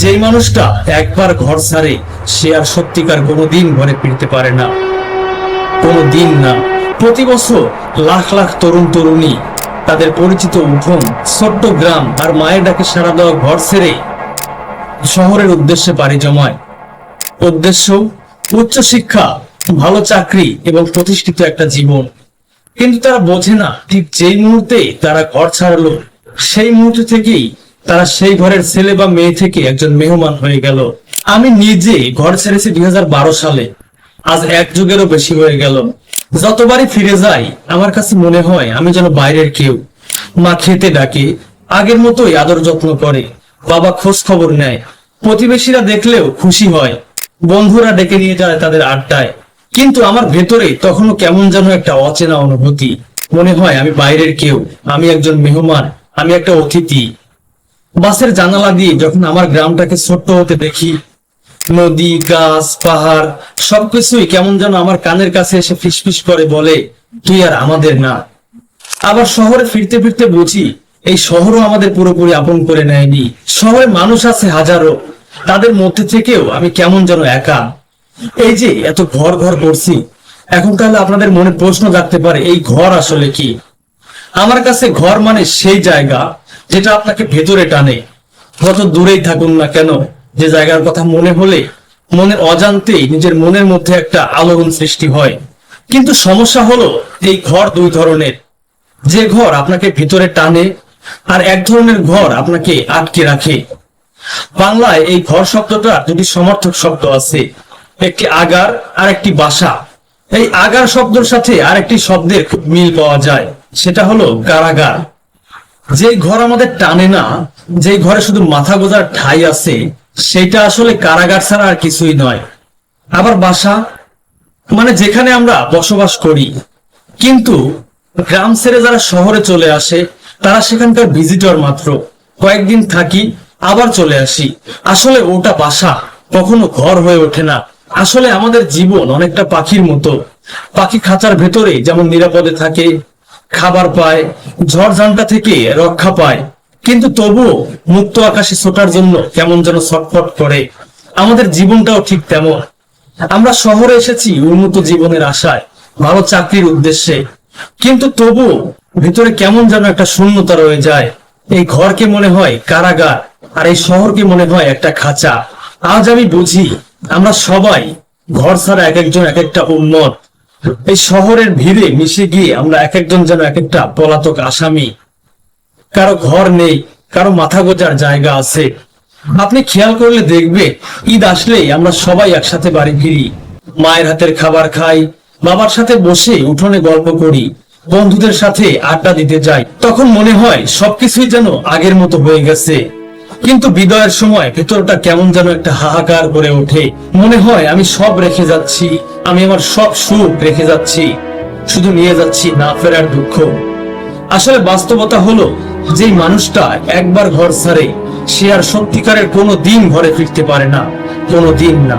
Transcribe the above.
যেই মানুষটা একবার ঘর ছাড়ে, সে আর সত্যিকার কোনোদিন ঘরে ফিরতে পারে না। কোনো দিন না। প্রতি বছর লাখ লাখ তরুণ তরুণী, তাদের পরিচিত উঠোন, ছোট্ট গ্রাম আর মায়ের ডাকে সারা দেওয়া ঘর ছেড়ে শহরের উদ্দেশ্যে পাড়ি জমায়। উদ্দেশ্য উচ্চশিক্ষা ভালো চাকরি এবং প্রতিষ্ঠিত একটা জীবন। কিন্তু তারা বোঝে না, ঠিক যেই মুহূর্তে তারা ঘর ছাড়লো, সেই মুহূর্ত থেকেই তারা সেই ঘরের ছেলে বা মেয়ে থেকে একজন মেহমান হয়ে গেল। আমি নিজে ঘর ছেড়েছি দুই হাজার বারো সালে। আজ এক যুগেরও বেশি হয়ে গেল। যতবারই ফিরে যাই, আমার কাছে মনে হয় আমি যেন বাইরের কেউ। মা খেতে ডাকে, আগের মতোই আদর যত্ন করে। বাবা খোঁজ খবর নেয়। প্রতিবেশীরা দেখলেও খুশি হয়। বন্ধুরা ডেকে নিয়ে যায় তাদের আড্ডায়। কিন্তু আমার ভেতরে তখনও কেমন যেন একটা অচেনা অনুভূতি। মনে হয় আমি বাইরের কেউ। আমি একজন মেহমান। আমি একটা অতিথি। বাসের জানালা দিয়ে যখন আমার গ্রামটাকে ছোট্ট হতে দেখি, নদী, গাছ, পাহাড়, সবকিছুই কেমন যেন আমার কানের কাছে এসে ফিসফিস করে বলে তুই আর আমাদের না? আবার শহরে ফিরতে ফিরতে বুঝি, এই শহরও আমাদের পুরোপুরি আপন করে নেয়নি। শহরে মানুষ আছে হাজারো, তাদের মধ্যে থেকেও আমি কেমন যেন একা। এই যে এত ঘর ঘর করছি, এখন তাহলে আপনাদের মনে প্রশ্ন জাগতে পারে, এই ঘর আসলে কি? আমার কাছে ঘর মানে সেই জায়গা যেটা আপনাকে ভেতরে টানে। যত দূরেই থাকুন না কেন, যে জায়গার কথা মনে হলে মনের অজান্তেই নিজের মনের মধ্যে একটা আলোড়ন সৃষ্টি হয়। কিন্তু সমস্যা হলো এই ঘর দুই ধরনের। যে ঘর আপনাকে ভিতরে টানে আর এক ধরনের ঘর আপনাকে আটকে রাখে। বাংলায় এই ঘর শব্দটা দুটি সমর্থক শব্দ আছে। একটি আগার আর একটি বাসা। এই আগার শব্দের সাথে আরেকটি শব্দের খুব মিল পাওয়া যায়। সেটা হলো কারাগার। যে ঘর আমাদের টানে না, যে ঘরে শুধু মাথা গোজার ঠাই আছে, সেটা আসলে কারাগার ছাড়া আর কিছুই নয়। আবার বাসা মানে যেখানে আমরা বসবাস করি। কিন্তু গ্রাম ছেড়ে যারা শহরে চলে আসে, তারা সেখানকার ভিজিটর মাত্র। কয়েকদিন থাকি, আবার চলে আসি। আসলে ওটা বাসা, কখনো ঘর হয়ে ওঠে না। আসলে আমাদের জীবন অনেকটা পাখির মতো। পাখি খাঁচার ভেতরে যেমন নিরাপদে থাকে খাবার পায়, ঝড় ঝড়ঝান্টা থেকে রক্ষা পায়। কিন্তু তবু মুক্ত আকাশে ছোটার জন্য কেমন যেন ছটফট করে। আমাদের জীবনটাও ঠিক তেমন। আমরা শহরে এসেছি উন্নত জীবনের আশায়, ভালো চাকরির উদ্দেশ্যে। কিন্তু তবু ভিতরে কেমন যেন একটা শূন্যতা রয়ে যায়। এই ঘরকে মনে হয় কারাগার, আর এই শহরকে মনে হয় একটা খাঁচা। আজ আমি বুঝি, আমরা সবাই ঘর ছাড়া এক একজন এক একটা উন্মত। এই শহরের ভিড়ে মিশে গিয়ে আমরা এক একজন যেন এক একটা পলাতক আসামি। কারও ঘর নেই, কারও মাথা গোজার জায়গা আছে। আপনি খেয়াল করলে দেখবে, ঈদ আসলেই আমরা সবাই একসাথে বাড়ি ফিরি। মায়ের হাতের খাবার খাই, বাবার সাথে বসে উঠোনে গল্প করি, বন্ধুদের সাথে আড্ডা দিতে যাই। তখন মনে হয় সবকিছুই যেন আগের মতো হয়ে গেছে। কিন্তু বিদায়ের সময় ভেতরটা কেমন যেন একটা হাহাকার করে ওঠে। মনে হয় আমি সব রেখে যাচ্ছি। আমি আমার সব সুখ রেখে যাচ্ছি, শুধু নিয়ে যাচ্ছি না ফেরার দুঃখ। আসলে বাস্তবতা হলো যে মানুষটা একবার ঘর ছাড়ে, সে আর সত্যিকারের কোনো দিন ঘরে ফিরতে পারে না, কোনো দিন না।